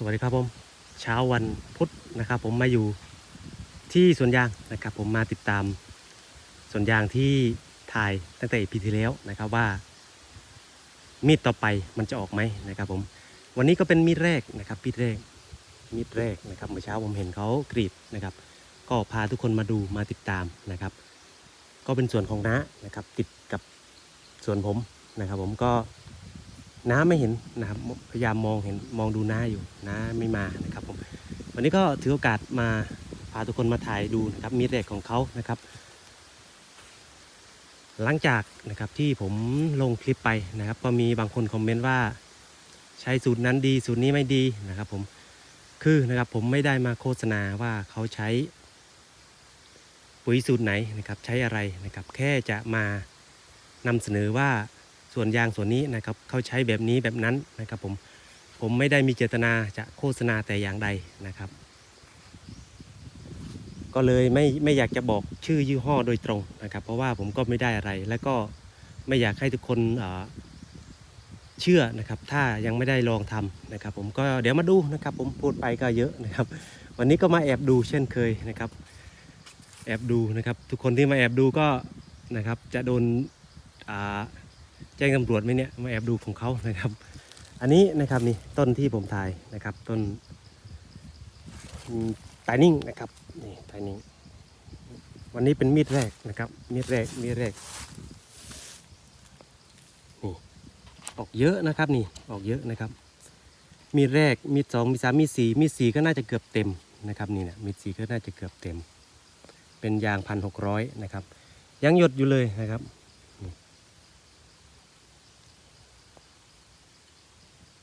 สวัสดีครับผมเช้าวันพุธนะครับ ผมมาอยู่ที่สวนยางนะครับ ผมมาติดตามสวนยางที่ถ่ายตั้งแต่ปีที่แล้วนะครับว่า มีดต่อไปมันจะออกไหมนะครับ ผม วันนี้ก็เป็นมีดแรกนะครับมีดแรกมีดแรกนะครับเมื่อเช้าผมเห็นเขากรีดนะครับ ก็พาทุกคนมาดูมาติดตามนะครับ ก็เป็นส่วนของน้านะครับ ติดกับส่วนผมนะครับ ผมก็ น้าไม่เห็นนะครับพยายามมองเห็นมองดูน้าอยู่น้าไม่มานะครับผมวันนี้ก็ถือโอกาสมาพาทุกคนมาถ่ายดูนะครับมีแรกของเขานะครับ หลังจากนะครับที่ผมลงคลิปไปนะครับ ก็มีบางคนคอมเมนต์ว่าใช้สูตรนั้นดีสูตรนี้ไม่ดีนะครับผมคือนะครับผมไม่ได้มาโฆษณาว่าเขาใช้ปุ๋ยสูตรไหนนะครับใช้อะไรนะครับแค่จะมานำเสนอว่า ส่วนยางส่วนนี้นะครับเขาใช้แบบนี้แบบนั้นนะครับผมผมไม่ได้มีเจตนาจะโฆษณาแต่อย่างใดนะครับ ก็เลยไม่ไม่อยากจะบอกชื่อยี่ห้อโดยตรงนะครับ เพราะว่าผมก็ไม่ได้อะไร และก็ไม่อยากให้ทุกคนเชื่อนะครับ ถ้ายังไม่ได้ลองทำนะครับ ผมก็เดี๋ยวมาดูนะครับ ผมพูดไปก็เยอะนะครับ วันนี้ก็มาแอบดูเช่นเคยนะครับ แอบดูนะครับ ทุกคนที่มาแอบดูก็นะครับ จะโดนอ่า แจ้งตำรวจไหมเนี่ยมาแอบดูของเขานะครับ อันนี้นะครับนี่ต้นที่ผมถ่ายนะครับต้นตายนิ่งนะครับนี่ตายนิ่งวันนี้เป็นมีดแรกนะครับมีดแรกมีดแรกนี่ออกเยอะนะครับนี่ออกเยอะนะครับ มีดแรกมีดสองมีดสามมีดสี่มีดสี่ก็น่าจะเกือบเต็มนะครับนี่นะมีดสี่ก็น่าจะเกือบเต็ม เป็นยางพันหกร้อยนะครับยังหยดอยู่เลยนะครับ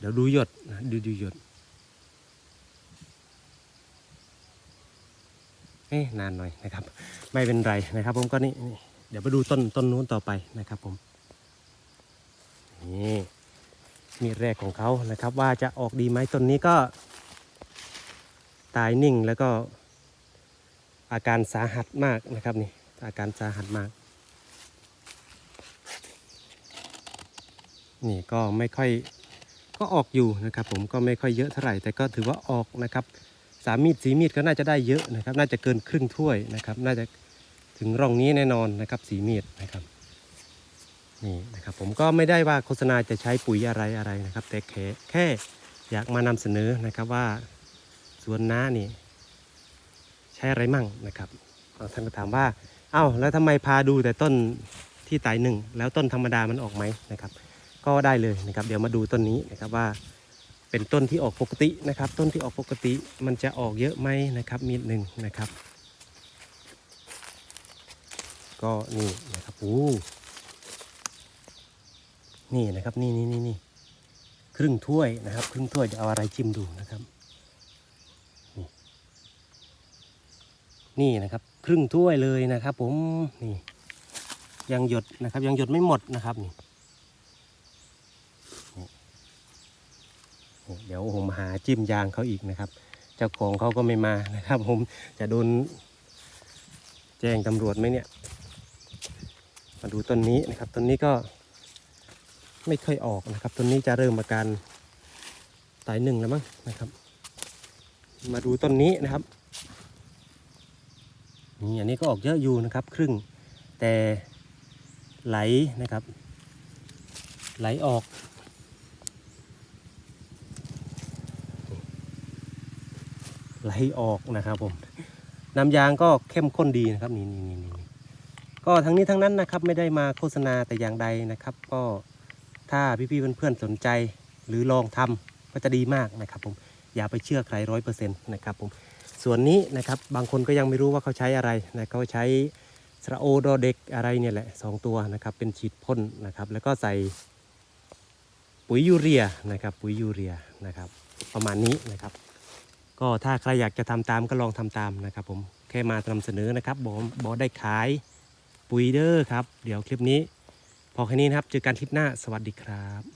ดี๋ยวดูหยดนะดูดูหยดเอ๊นานหน่อยนะครับ ไม่เป็นไรนะครับ ผมก็นี่เดี๋ยวไปดูต้นต้นนู้นต่อไปนะครับ ผมนี่มีแรกของเขานะครับ ว่าจะออกดีไหมต้นนี้ก็ ตายนิ่งแล้วก็ อาการสาหัสมากนะครับนี่อาการสาหัสมาก นี่ก็ไม่ค่อย ก็ออกอยู่นะครับ ผมก็ไม่ค่อยเยอะเท่าไหร่แต่ก็ถือว่าออกนะครับสามมีดสีมีดก็น่าจะได้เยอะนะครับ น่าจะเกินครึ่งถ้วยนะครับ น่าจะถึงร่องนี้แน่นอนนะครับสีมีดนะครับนี่นะครับ ผมก็ไม่ได้ว่าโฆษณาจะใช้ปุ๋ยอะไรอะไรนะครับ แต่แค่แค่อยากมานำเสนอนะครับว่าสวนน้านี่ ใช้อะไรมั่งนะครับท่านก็ถามว่าเอ้าแล้วทำไมพาดูแต่ต้นที่ตายหนึ่งแล้วต้นธรรมดามันออกไหมนะครับ ก็ได้เลยนะครับ เดี๋ยวมาดูต้นนี้นะครับว่า เป็นต้นที่ออกปกตินะครับ ต้นที่ออกปกติมันจะออกเยอะไหมนะครับมีดหนึ่งนะครับ ก็นี่นะครับโอ้นี่นะครับนี่นี่นี่นี่ครึ่งถ้วยนะครับ ครึ่งถ้วยจะเอาอะไรจิ้มดูนะครับ นี่นี่นะครับ ครึ่งถ้วยเลยนะครับ ผมนี่ยังหยดนะครับ ยังหยดไม่หมดนะครับนี่ เดี๋ยวผมหาจิ้มยางเขาอีกนะครับ เจ้าของเขาก็ไม่มานะครับ ผมจะโดนแจ้งตำรวจไหมเนี่ย มาดูต้นนี้นะครับต้นนี้ก็ไม่ค่อยออกนะครับต้นนี้จะเริ่มอาการตายหนึ่งแล้วมั้งนะครับ มาดูต้นนี้นะครับนี่อันนี้ก็ออกเยอะอยู่นะครับ ครึ่งแต่ไหลนะครับ ไหลออก ไหลออกนะครับผมน้ำยางก็เข้มข้นดีนะครับนี่นี่นี่นี่ก็ทั้งนี้ทั้งนั้นนะครับไม่ได้มาโฆษณาแต่อย่างใดนะครับ ก็ถ้าพี่ๆเพื่อนๆสนใจหรือลองทำก็จะดีมากนะครับผมอย่าไปเชื่อใครร้อยเปอร์เซ็นต์นะครับผมส่วนนี้นะครับบางคนก็ยังไม่รู้ว่าเขาใช้อะไรนะเขาใช้สระโอดอเด็กอะไรเนี่ยแหละสองตัวนะครับเป็นฉีดพ่นนะครับแล้วก็ใส่ปุ๋ยยูเรียนะครับปุ๋ยยูเรียนะครับประมาณนี้นะครับ ก็ถ้าใครอยากจะทำตามก็ลองทำตามนะครับผมแค่มานำเสนอนะครับบอกบอกได้ขายปุ๋ยเดอร์ครับ เดี๋ยวคลิปนี้ พอแค่นี้นะครับ เจอกันคลิปหน้าสวัสดีครับ